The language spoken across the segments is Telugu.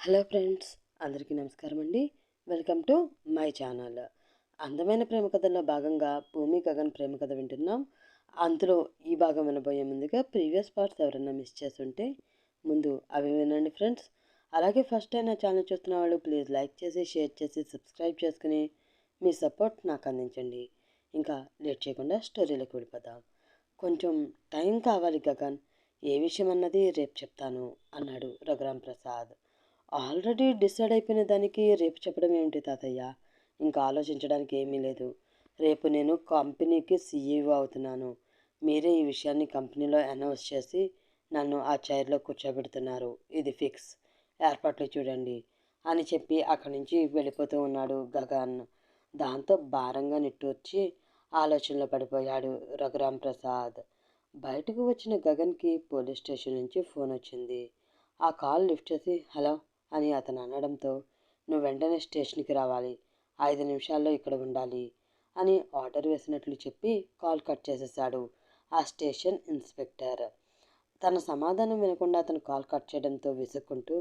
హలో ఫ్రెండ్స్ అందరికీ నమస్కారం అండి. Welcome to my channel. అందమైన ప్రేమ కథల్లో భాగంగా భూమి గగన్ ప్రేమ కథ వింటున్నాం. అందులో ఈ భాగం వినబోయే ముందుగా ప్రీవియస్ పార్ట్స్ ఎవరైనా మిస్ చేస్తుంటే ముందు అవి వినండి ఫ్రెండ్స్. అలాగే ఫస్ట్ టైం నా ఛానల్ చూస్తున్న వాళ్ళు ప్లీజ్ లైక్ చేసి షేర్ చేసి సబ్స్క్రైబ్ చేసుకుని మీ సపోర్ట్ నాకు అందించండి. ఇంకా లేట్ చేయకుండా స్టోరీలోకి వెళ్ళిపోదాం. కొంచెం టైం కావాలి గగన్. ఏ విషయం అన్నది రేపు చెప్తాను అన్నాడు రఘురామ్ ప్రసాద్. ఆల్రెడీ డిసైడ్ అయిపోయిన దానికి రేపు చెప్పడం ఏమిటి తాతయ్య? ఇంకా ఆలోచించడానికి ఏమీ లేదు. రేపు నేను కంపెనీకి సీఈఓ అవుతున్నాను. మీరే ఈ విషయాన్ని కంపెనీలో అనౌన్స్ చేసి నన్ను ఆ చైర్లో కూర్చోబెడుతున్నారు. ఇది ఫిక్స్. ఏర్పాట్లు చూడండి అని చెప్పి అక్కడి నుంచి వెళ్ళిపోతూ ఉన్నాడు గగన్. దాంతో భారంగా నిట్టూర్చి ఆలోచనలో పడిపోయాడు రఘురామ్ ప్రసాద్. బయటకు వచ్చిన గగన్కి పోలీస్ స్టేషన్ నుంచి ఫోన్ వచ్చింది. ఆ కాల్ లిఫ్ట్ చేసి హలో అని అతను అనడంతో నువ్వు వెంటనే స్టేషన్కి రావాలి. ఐదు నిమిషాల్లో ఇక్కడ ఉండాలి అని ఆర్డర్ వేసినట్లు చెప్పి కాల్ కట్ చేసేశాడు ఆ స్టేషన్ ఇన్స్పెక్టర్. తన సమాధానం వినకుండా అతను కాల్ కట్ చేయడంతో విసుక్కుంటూ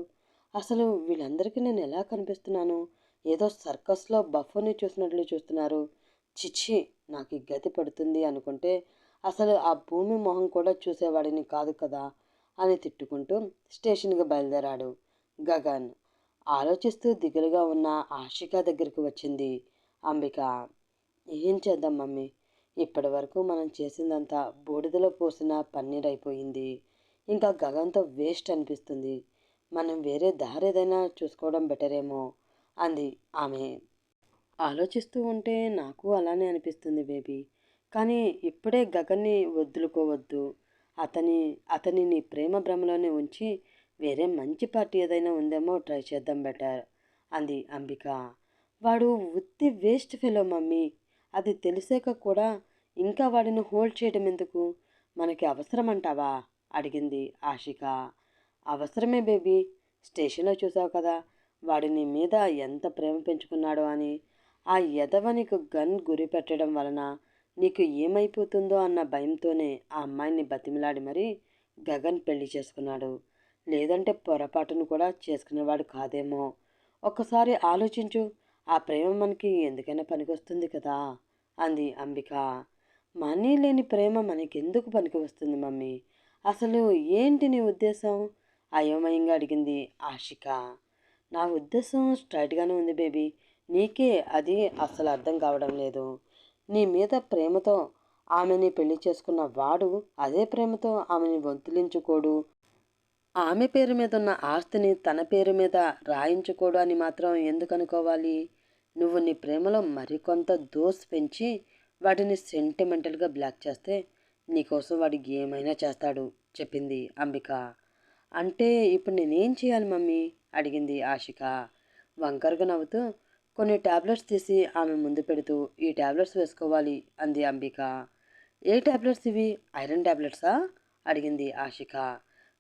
అసలు వీళ్ళందరికీ నేను ఎలా కనిపిస్తున్నాను? ఏదో సర్కస్లో బఫోని చూసినట్లు చూస్తున్నారు. చిచ్చి నాకు ఈ గతి పడుతుంది అనుకుంటే అసలు ఆ భూమి మొహం కూడా చూసేవాడిని కాదు కదా అని తిట్టుకుంటూ స్టేషన్కి బయలుదేరాడు. గగన్ ఆలోచిస్తూ దిగులుగా ఉన్న ఆషిక దగ్గరికి వచ్చింది. అంబిక ఏం చేద్దాం మమ్మీ? ఇప్పటి వరకు మనం చేసిందంతా బూడిదలో పోసిన పన్నీర్ అయిపోయింది. ఇంకా గగన్తో వేస్ట్ అనిపిస్తుంది. మనం వేరే దారి ఏదైనా చూసుకోవడం బెటరేమో అంది ఆమె. ఆలోచిస్తూ ఉంటే నాకు అలానే అనిపిస్తుంది బేబీ. కానీ ఇప్పుడే గగన్ని వదులుకోవద్దు. అతని అతని నీ ప్రేమ భ్రమలోనే ఉంచి వేరే మంచి పార్టీ ఏదైనా ఉందేమో ట్రై చేద్దాం బెటర్ అంది అంబిక. వాడు ఉత్తి వేస్ట్ ఫెలో మమ్మీ. అది తెలిసాక కూడా ఇంకా వాడిని హోల్డ్ చేయడం ఎందుకు? మనకి అవసరం అంటావా అడిగింది ఆశిక. అవసరమే బేబీ స్టేషన్లో చూసావు కదా వాడిని మీద ఎంత ప్రేమ పెంచుకున్నాడో అని. ఆ ఎదవ నీకు గన్ గురి పెట్టడం వలన నీకు ఏమైపోతుందో అన్న భయంతోనే ఆ అమ్మాయిని బతిమిలాడి మరీ గగన్ పెళ్ళి చేసుకున్నాడు. లేదంటే పొరపాటును కూడా చేసుకునేవాడు కాదేమో. ఒక్కసారి ఆలోచించు ఆ ప్రేమ మనకి ఎందుకైనా పనికొస్తుంది కదా అంది అంబిక. మనీ లేని ప్రేమ మనకెందుకు పనికి వస్తుంది మమ్మీ? అసలు ఏంటి నీ ఉద్దేశం? అయోమయంగా అడిగింది ఆశిక. నా ఉద్దేశం స్ట్రైట్గానే ఉంది బేబీ. నీకే అది అసలు అర్థం కావడం లేదు. నీ మీద ప్రేమతో ఆమెని పెళ్ళి చేసుకున్న వాడు అదే ప్రేమతో ఆమెని వంతులించుకోడు ఆమె పేరు మీద ఉన్న ఆస్తిని తన పేరు మీద రాయించుకోడు అని మాత్రం ఎందుకు అనుకోవాలి? నువ్వు నీ ప్రేమలో మరికొంత దోస్ పెంచి వాటిని సెంటిమెంటల్గా బ్లాక్ చేస్తే నీకోసం వాడు ఏమైనా చేస్తాడు చెప్పింది అంబిక. అంటే ఇప్పుడు నేనేం చేయాలి మమ్మీ? అడిగింది ఆశిక. వంకరగా నవ్వుతూ కొన్ని టాబ్లెట్స్ తీసి ఆమె ముందు పెడుతూ ఈ టాబ్లెట్స్ వేసుకోవాలి అంది అంబిక. ఏ టాబ్లెట్స్ ఇవి? ఐరన్ ట్యాబ్లెట్సా అడిగింది ఆశిక.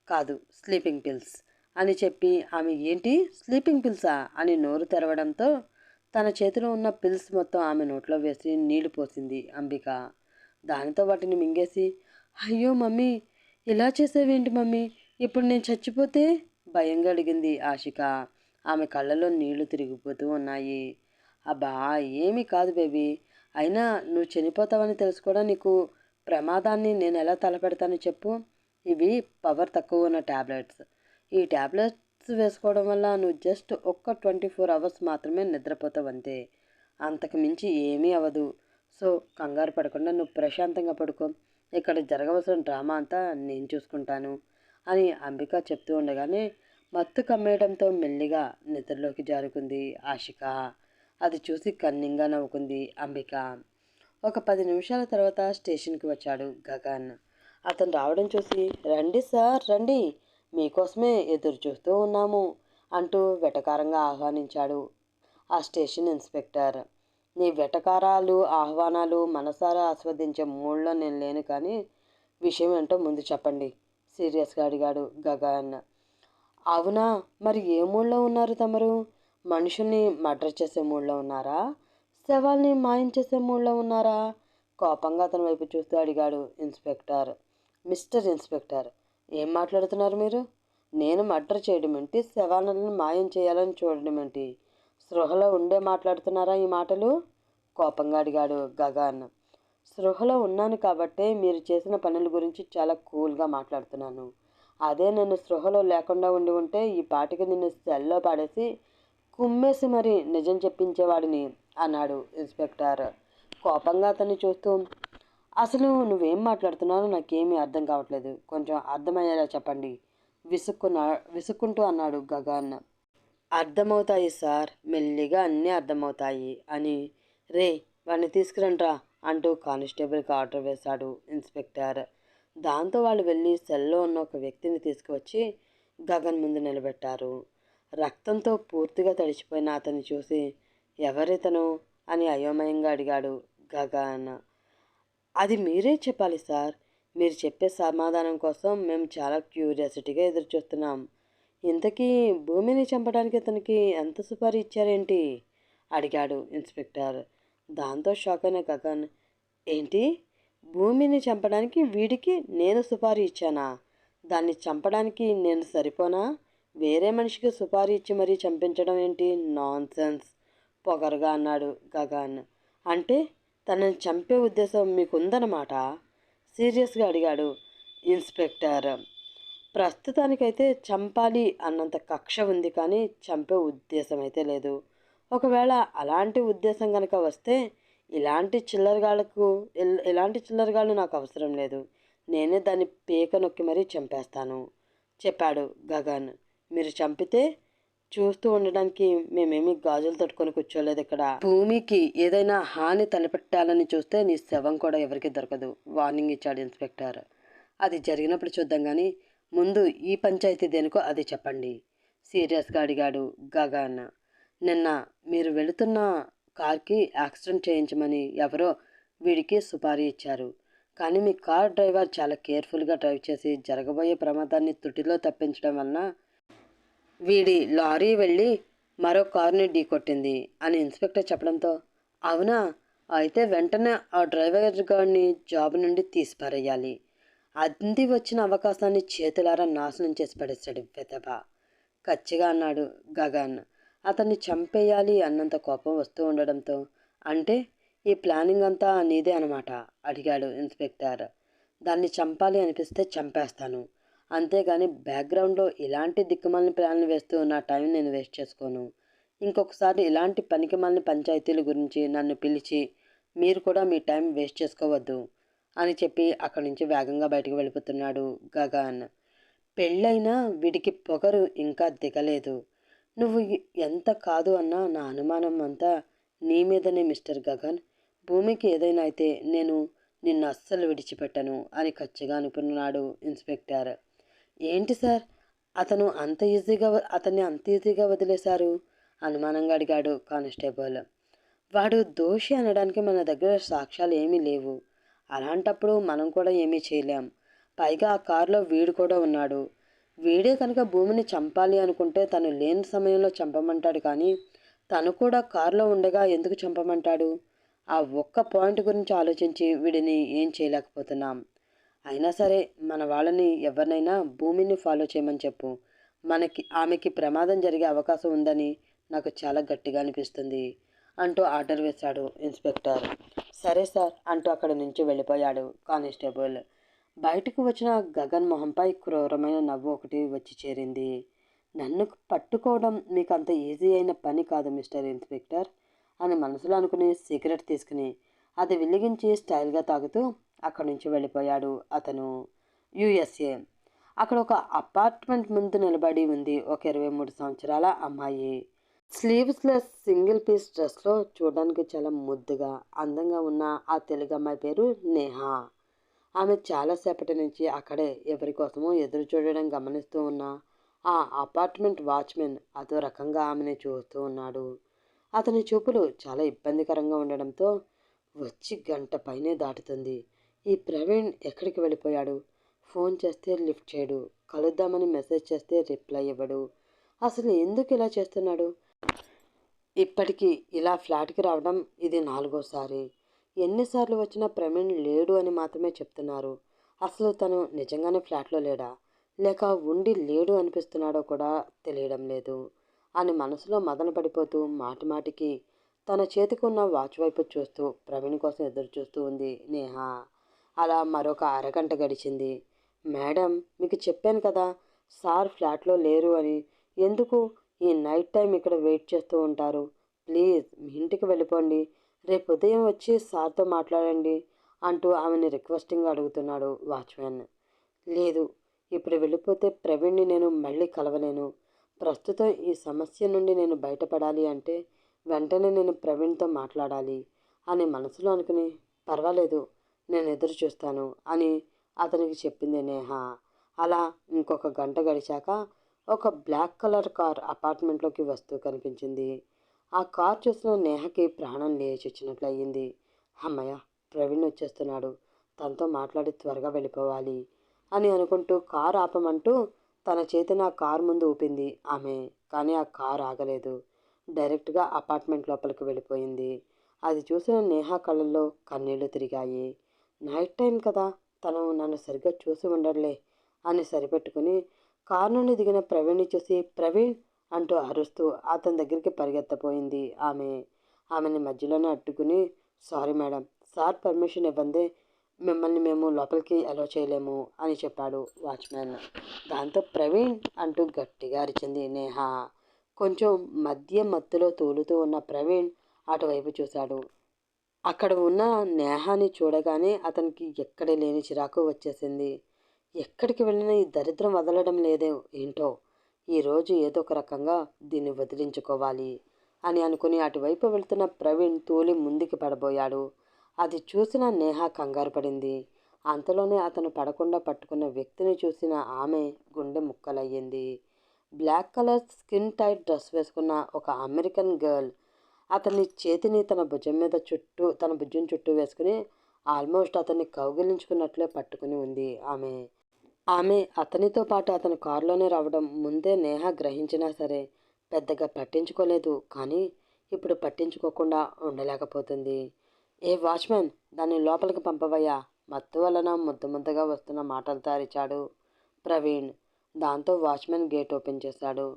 కాదు స్లీపింగ్ పిల్స్ అని చెప్పి ఆమె ఏంటి? స్లీపింగ్ పిల్సా? అని నోరు తెరవడంతో తన చేతిలో ఉన్న పిల్స్ మొత్తం ఆమె నోట్లో వేసి నీళ్ళు పోసింది అంబిక. దానితో వాటిని మింగేసి అయ్యో మమ్మీ ఇలా చేసేవేంటి మమ్మీ? ఇప్పుడు నేను చచ్చిపోతే? భయంగా అడిగింది ఆశిక. ఆమె కళ్ళలో నీళ్ళు తిరిగిపోతూ ఉన్నాయి. అబ్బా ఏమీ కాదు బేబీ. అయినా నువ్వు చనిపోతావని తెలుసుకోవడం నీకు ప్రమాదాన్ని నేను ఎలా తలపెడతాను చెప్పు. ఇవి పవర్ తక్కువ ఉన్న ట్యాబ్లెట్స్ ఈ ట్యాబ్లెట్స్ వేసుకోవడం వల్ల నువ్వు జస్ట్ ఒక్క ట్వంటీ ఫోర్ అవర్స్ మాత్రమే నిద్రపోతావు అంతే అంతకు మించి ఏమీ అవ్వదు. సో కంగారు పడకుండా నువ్వు ప్రశాంతంగా పడుకో. ఇక్కడ జరగవలసిన డ్రామా అంతా నేను చూసుకుంటాను అని అంబిక చెప్తూ ఉండగానే మత్తు కమ్మేయడంతో మెల్లిగా నిద్రలోకి జారుకుంది ఆశిక. అది చూసి కన్నింగా నవ్వుకుంది అంబిక. ఒక పది నిమిషాల తర్వాత స్టేషన్కి వచ్చాడు గగన్. అతను రావడం చూసి రండి సార్ రండి మీకోసమే ఎదురు చూస్తూ ఉన్నాము అంటూ వెటకారంగా ఆహ్వానించాడు ఆ స్టేషన్ ఇన్స్పెక్టర్. నీ వెటకారాలు ఆహ్వానాలు మనసారా ఆస్వాదించే మూడ్లో నేను లేను కానీ విషయం ఏంటో ముందు చెప్పండి సీరియస్గా అడిగాడు గగన్. అవునా? మరి ఏ మూడ్లో ఉన్నారు తమరు? మనుషుల్ని మర్డర్ చేసే మూడ్లో ఉన్నారా? శవాల్ని మాయం చేసే మూడ్లో ఉన్నారా? కోపంగా అతని వైపు చూస్తూ అడిగాడు ఇన్స్పెక్టర్. మిస్టర్ ఇన్స్పెక్టర్ ఏం మాట్లాడుతున్నారు మీరు? నేను మర్డర్ చేయడం ఏంటి? శవాలను మాయం చేయాలని చూడడం ఏంటి? స్పృహలో ఉండే మాట్లాడుతున్నారా ఈ మాటలు? కోపంగా అడిగాడు గగన్. స్పృహలో ఉన్నాను కాబట్టే మీరు చేసిన పనుల గురించి చాలా కూల్గా మాట్లాడుతున్నాను. అదే నేను స్పృహలో లేకుండా ఉండి ఉంటే ఈ పాటికి నిన్ను సెల్లో పాడేసి కుమ్మేసి మరి నిజం చెప్పించేవాడిని అన్నాడు ఇన్స్పెక్టర్. కోపంగా అతన్ని చూస్తూ అసలు నువ్వేం మాట్లాడుతున్నావో నాకేమీ అర్థం కావట్లేదు. కొంచెం అర్థమయ్యేలా చెప్పండి. విసుక్కున్నా విసుక్కుంటూ అన్నాడు గగాన్న అర్థమవుతాయి సార్. మెల్లిగా అన్నీ అర్థమవుతాయి అని. రే వాడిని తీసుకురండ్రా అంటూ కానిస్టేబుల్కి ఆర్డర్ వేశాడు ఇన్స్పెక్టర్. దాంతో వాళ్ళు వెళ్ళి సెల్లో ఉన్న ఒక వ్యక్తిని తీసుకువచ్చి గగన్ ముందు నిలబెట్టారు. రక్తంతో పూర్తిగా తడిచిపోయిన అతన్ని చూసి ఎవరితను? అని అయోమయంగా అడిగాడు గగన్. అది మీరే చెప్పాలి సార్. మీరు చెప్పే సమాధానం కోసం మేము చాలా క్యూరియాసిటీగా ఎదురు చూస్తున్నాం ఇంతకీ భూమిని చంపడానికి అతనికి ఎంత సుపారీ ఇచ్చారేంటి? అడిగాడు ఇన్స్పెక్టర్. దాంతో షాక్ అయిన గగన్. ఏంటి? భూమిని చంపడానికి వీడికి నేను సుపారీ ఇచ్చానా? దాన్ని చంపడానికి నేను సరిపోనా? వేరే మనిషికి సుపారీ ఇచ్చి మరీ చంపించడం ఏంటి? నాన్ సెన్స్ పొగరుగా అన్నాడు గగన్. అంటే తనని చంపే ఉద్దేశం మీకుందనమాట సీరియస్గా అడిగాడు ఇన్స్పెక్టర్. ప్రస్తుతానికైతే చంపాలి అన్నంత కక్ష ఉంది కానీ చంపే ఉద్దేశం అయితే లేదు. ఒకవేళ అలాంటి ఉద్దేశం కనుక వస్తే ఇలాంటి చిల్లరగాళ్ళకు ఇలాంటి చిల్లరగాళ్ళు నాకు అవసరం లేదు. నేనే దాన్ని పీక నొక్కి మరీ చంపేస్తాను చెప్పాడు గగన్. మీరు చంపితే చూస్తూ ఉండడానికి మేమేమి గాజులు తట్టుకొని కూర్చోలేదు ఇక్కడ. భూమికి ఏదైనా హాని తలపెట్టాలని చూస్తే నీ శవం కూడా ఎవరికి దొరకదు వార్నింగ్ ఇచ్చాడు ఇన్స్పెక్టర్. అది జరిగినప్పుడు చూద్దాం కానీ ముందు ఈ పంచాయతీ దేనికో అది చెప్పండి సీరియస్గా అడిగాడు గగన్. నిన్న మీరు వెళుతున్న కార్కి యాక్సిడెంట్ చేయించమని ఎవరో వీడికి సుపారీ ఇచ్చారు. కానీ మీ కార్ డ్రైవర్ చాలా కేర్ఫుల్గా డ్రైవ్ చేసి జరగబోయే ప్రమాదాన్ని తుటిలో తప్పించడం వలన వీడి లారీ వెళ్ళి మరో కారుని ఢీకొట్టింది అని ఇన్స్పెక్టర్ చెప్పడంతో అవునా? అయితే వెంటనే ఆ డ్రైవర్ గారిని జాబ్ నుండి తీసిపారేయాలి. అంది వచ్చిన అవకాశాన్ని చేతులారా నాశనం చేసి పడేశాడు వెతబ కచ్చిగా అన్నాడు గగన్. అతన్ని చంపేయాలి అన్నంత కోపం వస్తూ ఉండడంతో అంటే ఈ ప్లానింగ్ అంతా నీదే అనమాట అడిగాడు ఇన్స్పెక్టర్. దాన్ని చంపాలి అనిపిస్తే చంపేస్తాను. అంతేగాని బ్యాక్గ్రౌండ్లో ఇలాంటి దిక్కుమాలని ప్లాన్లు వేస్తూ నా టైం నేను వేస్ట్ చేసుకోను. ఇంకొకసారి ఇలాంటి పనికిమాలిన పంచాయతీల గురించి నన్ను పిలిచి మీరు కూడా మీ టైం వేస్ట్ చేసుకోవద్దు అని చెప్పి అక్కడి నుంచి వేగంగా బయటకు వెళ్ళిపోతున్నాడు గగన్. పెళ్ళైనా వీడికి పొగరు ఇంకా దిగలేదు. నువ్వు ఎంత కాదు అన్నా నా అనుమానం అంతా నీ మీదనే మిస్టర్ గగన్. భూమికి ఏదైనా అయితే నేను నిన్ను అస్సలు విడిచిపెట్టను అని ఖచ్చితంగా అనుకున్నాడు ఇన్స్పెక్టర్. ఏంటి సార్? అతను అంత ఈజీగా అతన్ని అంత ఈజీగా వదిలేశారు? అనుమానంగా అడిగాడు కానిస్టేబుల్. వాడు దోషి అనడానికి మన దగ్గర సాక్ష్యాలు ఏమీ లేవు. అలాంటప్పుడు మనం కూడా ఏమీ చేయలేం. పైగా ఆ కారులో వీడు కూడా ఉన్నాడు. వీడే కనుక భూమిని చంపాలి అనుకుంటే తను లేని సమయంలో చంపమంటాడు కానీ తను కూడా కారులో ఉండగా ఎందుకు చంపమంటాడు? ఆ ఒక్క పాయింట్ గురించి ఆలోచించి వీడిని ఏం చేయలేకపోతున్నాం. అయినా సరే మన వాళ్ళని ఎవరినైనా భూమిని ఫాలో చేయమని చెప్పు. మనకి ఆమెకి ప్రమాదం జరిగే అవకాశం ఉందని నాకు చాలా గట్టిగా అనిపిస్తుంది. అంటూ ఆర్డర్ వేశాడు ఇన్స్పెక్టర్. సరే సార్ అంటూ అక్కడి నుంచి వెళ్ళిపోయాడు కానిస్టేబుల్. బయటకు వచ్చిన గగన్ మొహంపై క్రూరమైన నవ్వు ఒకటి వచ్చి చేరింది. నన్ను పట్టుకోవడం మీకు అంత ఈజీ అయిన పని కాదు మిస్టర్ ఇన్స్పెక్టర్ అని మనసులో అనుకుని సిగరెట్ తీసుకుని అది వెలిగించి స్టైల్గా తాగుతూ అక్కడి నుంచి వెళ్ళిపోయాడు అతను. యుఎస్ఏ. అక్కడ ఒక అపార్ట్మెంట్ ముందు నిలబడి ఉంది ఒక ఇరవై మూడు సంవత్సరాల అమ్మాయి. స్లీవ్స్లెస్ సింగిల్ పీస్ డ్రెస్లో చూడడానికి చాలా ముద్దుగా అందంగా ఉన్న ఆ తెలుగు అమ్మాయి పేరు నేహా. ఆమె చాలాసేపటి నుంచి అక్కడే ఎవరి కోసమో ఎదురు చూడడం గమనిస్తూ ఉన్న ఆ అపార్ట్మెంట్ వాచ్మెన్ అదో రకంగా ఆమెను చూస్తూ ఉన్నాడు. అతని చూపులు చాలా ఇబ్బందికరంగా ఉండడంతో వచ్చి గంట పైనే దాటుతుంది. ఈ ప్రవీణ్ ఎక్కడికి వెళ్ళిపోయాడు? ఫోన్ చేస్తే లిఫ్ట్ చేయడు. కలుద్దామని మెసేజ్ చేస్తే రిప్లై ఇవ్వడు. అసలు ఎందుకు ఇలా చేస్తున్నాడు? ఇప్పటికీ ఇలా ఫ్లాట్కి రావడం ఇది నాలుగోసారి. ఎన్నిసార్లు వచ్చినా ప్రవీణ్ లేడు అని మాత్రమే చెప్తున్నారు. అసలు తను నిజంగానే ఫ్లాట్లో లేడా? లేక ఉండి లేడు అనిపిస్తున్నాడో కూడా తెలియడం లేదు. అని మనసులో మదన పడిపోతూ మాటిమాటికి తన చేతికి ఉన్న వాచ్ వైపు చూస్తూ ప్రవీణ్ కోసం ఎదురు చూస్తూ ఉంది నేహ. అలా మరొక అరగంట గడిచింది. మేడం మీకు చెప్పాను కదా సార్ ఫ్లాట్లో లేరు అని. ఎందుకు ఈ నైట్ టైం ఇక్కడ వెయిట్ చేస్తూ ఉంటారు? ప్లీజ్ మీ ఇంటికి వెళ్ళిపోండి. రేపు ఉదయం వచ్చి సార్తో మాట్లాడండి అంటూ ఆమెని రిక్వెస్టింగ్ అడుగుతున్నాడు వాచ్మెన్. లేదు ఇప్పుడు వెళ్ళిపోతే ప్రవీణ్ని నేను మళ్ళీ కలవలేను. ప్రస్తుతం ఈ సమస్య నుండి నేను బయటపడాలి అంటే వెంటనే నేను ప్రవీణ్తో మాట్లాడాలి అని మనసులో అనుకుని పర్వాలేదు నేను ఎదురు చూస్తాను అని అతనికి చెప్పింది నేహ. అలా ఇంకొక గంట గడిచాక ఒక బ్లాక్ కలర్ కార్ అపార్ట్మెంట్లోకి వస్తూ కనిపించింది. ఆ కార్ చూసిన నేహకి ప్రాణం లేచొచ్చినట్లు అయ్యింది అమ్మయ్య ప్రవీణ్ వచ్చేస్తున్నాడు. తనతో మాట్లాడి త్వరగా వెళ్ళిపోవాలి అని అనుకుంటూ కారు ఆపమంటూ తన చేతిని ఆ కారు ముందు ఊపింది ఆమె. కానీ ఆ కారు ఆగలేదు. డైరెక్ట్గా అపార్ట్మెంట్ లోపలికి వెళ్ళిపోయింది. అది చూసిన నేహ కళ్ళల్లో కన్నీళ్ళు తిరిగాయి. నైట్ టైం కదా తను నన్ను సరిగ్గా చూసి ఉండడులే అని సరిపెట్టుకుని కారు నుండి దిగిన ప్రవీణ్ని చూసి ప్రవీణ్ అంటూ అరుస్తూ అతని దగ్గరికి పరిగెత్తపోయింది ఆమె. ఆమెని మధ్యలోనే అడ్డుకుని సారీ మేడం సార్ పర్మిషన్ ఇవ్వండి మిమ్మల్ని మేము లోపలికి అలో చేయలేము అని చెప్పాడు వాచ్మెన్ దాంతో ప్రవీణ్ అంటూ గట్టిగా అరిచింది నేహ. కొంచెం మధ్య మత్తులో తూలుతూ ఉన్న ప్రవీణ్ అటువైపు చూశాడు. అక్కడ ఉన్న నేహాని చూడగానే అతనికి ఎక్కడ లేని చిరాకు వచ్చేసింది. ఎక్కడికి వెళ్ళినా ఈ దరిద్రం వదలడం లేదే ఏంటో? ఈరోజు ఏదో ఒక రకంగా దీన్ని వదిలించుకోవాలి అని అనుకుని అటువైపు వెళ్తున్న ప్రవీణ్ తూలి ముందుకి పడబోయాడు. అది చూసిన నేహ కంగారు పడింది. అంతలోనే అతను పడకుండా పట్టుకున్న వ్యక్తిని చూసిన ఆమె గుండె ముక్కలయ్యింది. Black colour skin tight dress వేసుకున్న ఒక అమెరికన్ గర్ల్ అతని చేతిని తన భుజం మీద చుట్టూ తన భుజం చుట్టూ వేసుకుని ఆల్మోస్ట్ అతన్ని కౌగిలించుకున్నట్లే పట్టుకుని ఉంది ఆమె. ఆమె అతనితో పాటు అతని కారులోనే రావడం ముందే నేహ గ్రహించినా సరే పెద్దగా పట్టించుకోలేదు. కానీ ఇప్పుడు పట్టించుకోకుండా ఉండలేకపోతుంది. ఏ వాచ్మెన్ దాన్ని లోపలికి పంపవయ్యా. మత్తు వలన ముద్దు ముద్దగా వస్తున్న మాటలతో అరిచాడు ప్రవీణ్. దాంతో వాచ్మెన్ గేట్ ఓపెన్ చేశాడు.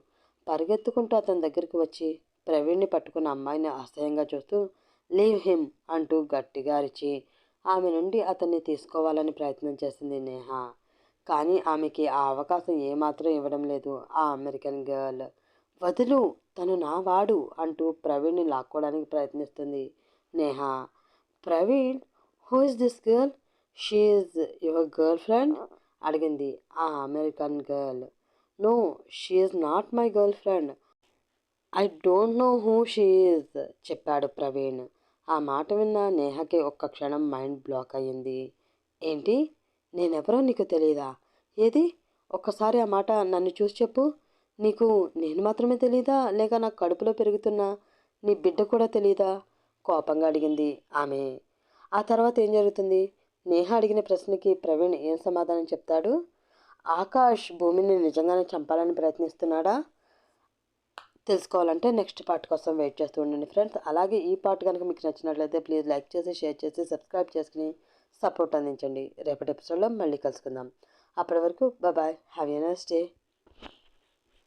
పరిగెత్తుకుంటూ అతని దగ్గరికి వచ్చి ప్రవీణ్ని పట్టుకున్న అమ్మాయిని అసహ్యంగా చూస్తూ లీవ్ హిమ్ అంటూ గట్టిగా అరిచి ఆమె నుండి అతన్ని తీసుకోవాలని ప్రయత్నం చేసింది నేహ. కానీ ఆమెకి ఆ అవకాశం ఏమాత్రం ఇవ్వడం లేదు. ఆ అమెరికన్ గర్ల్ వదులు తను నా వాడు అంటూ ప్రవీణ్ని లాక్కోవడానికి ప్రయత్నిస్తుంది Neha. Praveen who is this girl she's your girlfriend అడిగింది ఆ American girl. No she's not my girlfriend I don't know who she is చెప్పాడు ప్రవీణ్. ఆ మాట విన్న నేహకి ఒక్క క్షణం మైండ్ బ్లాక్ అయ్యింది. ఏంటి? నేనెవరో నీకు తెలియదా ఏది? ఒక్కసారి ఆ మాట నన్ను చూసి చెప్పు. నీకు నేను మాత్రమే తెలీదా? లేక నా కడుపులో పెరుగుతున్నా నీ బిడ్డ కూడా తెలీదా? కోపంగా అడిగింది ఆమె. ఆ తర్వాత ఏం జరుగుతుంది? నేహ అడిగిన ప్రశ్నకి ప్రవీణ్ ఏం సమాధానం చెప్తాడు? ఆకాష్ భూమిని నిజంగానే చంపాలని ప్రయత్నిస్తున్నాడా? తెలుసుకోవాలంటే నెక్స్ట్ పార్ట్ కోసం వెయిట్ చేస్తూ ఉండండి ఫ్రెండ్స్. అలాగే ఈ పార్ట్ కనుక మీకు నచ్చినట్లయితే ప్లీజ్ లైక్ చేసి షేర్ చేసి సబ్స్క్రైబ్ చేసుకుని సపోర్ట్ అందించండి. రేపటి ఎపిసోడ్లో మళ్ళీ కలుసుకుందాం. అప్పటి వరకు bye have a nice day.